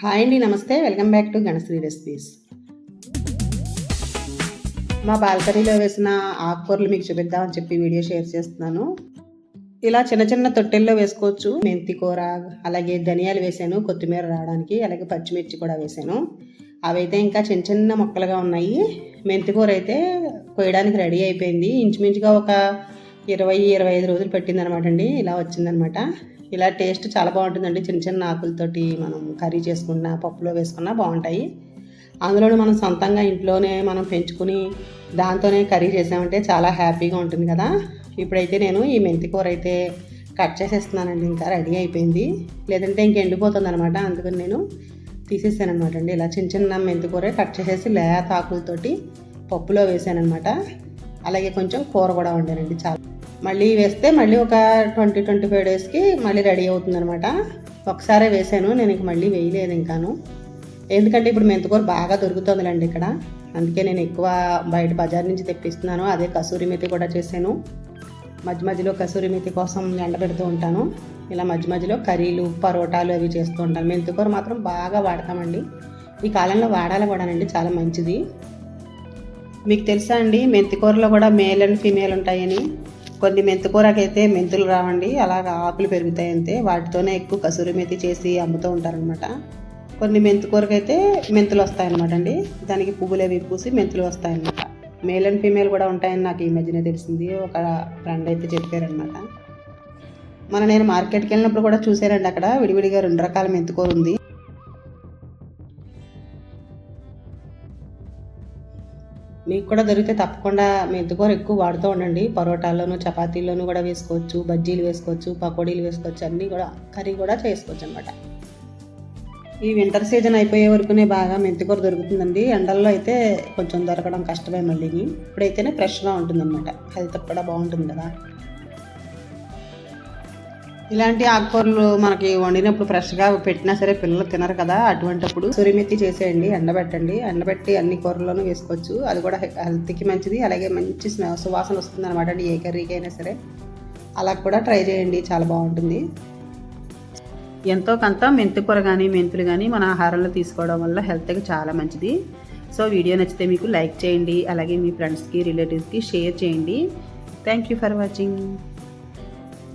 Hi అండి నమస్తే. Welcome back to Ganasri recipes. మా బాల్కనీలో వేసిన ఆకుకూరలు మీకు చూపిద్దామని చెప్పి వీడియో షేర్ చేస్తున్నాను. ఇలా చిన్న చిన్న తొట్టెల్లో వేసుకోవచ్చు. మెంతి కూర అలాగే ధనియాలు వేసాను కొత్తిమీర రావడానికి అలాగే పచ్చిమిర్చి కూడా వేసాను. అవైతే ఇంకా చిన్న చిన్న మొక్కలుగా ఉన్నాయి. మెంతి కూర అయితే కోయడానికి రెడీ అయిపోయింది. ఇంచుమించుగా ఒక ఇరవై ఇరవై ఐదు రోజులు పెట్టిందనమాట అండి ఇలా వచ్చిందనమాట. ఇలా టేస్ట్ చాలా బాగుంటుందండి. చిన్న చిన్న ఆకులతోటి మనం కర్రీ చేసుకున్న పప్పులో వేసుకున్నా బాగుంటాయి. అందులోనూ మనం సొంతంగా ఇంట్లోనే మనం పెంచుకుని దాంతోనే కర్రీ చేసామంటే చాలా హ్యాపీగా ఉంటుంది కదా. ఇప్పుడైతే నేను ఈ మెంతి కూర అయితే కట్ చేసేస్తున్నానండి. ఇంకా రెడీ అయిపోయింది. లేదంటే ఇంక ఎండిపోతుంది అనమాట అందుకని నేను తీసేసాను అనమాట అండి ఇలా చిన్న చిన్న మెంతి కూర కట్ చేసేసి లేత ఆకులతోటి పప్పులో వేసాను అనమాట అలాగే కొంచెం కూర కూడా వండానండి. చాలా మళ్ళీ వేస్తే మళ్ళీ ఒక ట్వంటీ ట్వంటీ ఫైవ్ డేస్కి మళ్ళీ రెడీ అవుతుంది అనమాట ఒకసారే వేసాను నేను ఇంక మళ్ళీ వేయలేదు ఇంకాను. ఎందుకంటే ఇప్పుడు మెంతకూర బాగా దొరుకుతుందిలేండి ఇక్కడ. అందుకే నేను ఎక్కువ బయట బజార్ నుంచి తెప్పిస్తున్నాను. అదే కసూరి మెతి కూడా చేశాను. మధ్య మధ్యలో కసూరి మెతి కోసం ఎండబెడుతూ ఉంటాను. ఇలా మధ్య మధ్యలో కర్రీలు పరోటాలు అవి చేస్తూ ఉంటాను. మెంతికూర మాత్రం బాగా వాడతామండి. ఈ కాలంలో వాడాలి కూడానండి చాలా మంచిది. మీకు తెలుసా అండి మెంతికూరలో కూడా మేల్ అండ్ ఫీమేల్ ఉంటాయని? కొన్ని మెంతికూరకైతే మెంతులు రావండి అలాగ ఆకులు పెరుగుతాయి అంతే. వాటితోనే ఎక్కువ కసూరి మెతి చేసి అమ్ముతూ ఉంటారనమాట కొన్ని మెంతికూరకైతే మెంతులు వస్తాయన్నమాట అండి. దానికి పువ్వులు అవి పూసి మెంతులు వస్తాయన్నమాట. మేల్ అండ్ ఫీమేల్ కూడా ఉంటాయని నాకు ఈ మధ్యనే తెలిసింది. ఒక ఫ్రెండ్ అయితే చెప్పారనమాట మన నేను మార్కెట్కి వెళ్ళినప్పుడు కూడా చూసారండి అక్కడ. విడివిడిగా రెండు రకాల మెంతికూర ఉంది. మీకు కూడా దొరికితే తప్పకుండా మెంతికూర ఎక్కువ వాడుతూ ఉండండి. పరోటాల్లోనూ చపాతీల్లోనూ కూడా వేసుకోవచ్చు బజ్జీలు వేసుకోవచ్చు పకోడీలు వేసుకోవచ్చు అన్నీ కూడా కర్రీ కూడా చేసుకోవచ్చు అనమాట ఈ వింటర్ సీజన్ అయిపోయే వరకునే బాగా మెంతికూర దొరుకుతుందండి. ఎండల్లో అయితే కొంచెం దొరకడం కష్టమే మళ్ళీ ఇప్పుడైతేనే ఫ్రెష్గా ఉంటుందన్నమాట. హెల్త్ కూడా బాగుంటుంది కదా. ఇలాంటి ఆకుకూరలు మనకి వండినప్పుడు ఫ్రెష్గా పెట్టినా సరే పిల్లలు తినరు కదా అటువంటిప్పుడు సురిమెత్తి చేసేయండి ఎండబెట్టండి. ఎండబెట్టి అన్ని కూరల్లోనూ వేసుకోవచ్చు. అది కూడా హెల్త్కి మంచిది. అలాగే మంచి సువాసన వస్తుంది అనమాట అండి. ఏ కర్రీకి అయినా సరే అలా కూడా ట్రై చేయండి. చాలా బాగుంటుంది. ఎంతో కొంత మెంతి కూర కానీ మెంతులు కానీ మన ఆహారంలో తీసుకోవడం వల్ల హెల్త్కి చాలా మంచిది. సో వీడియో నచ్చితే మీకు లైక్ చేయండి. అలాగే మీ ఫ్రెండ్స్కి రిలేటివ్స్కి షేర్ చేయండి. Thank you for watching.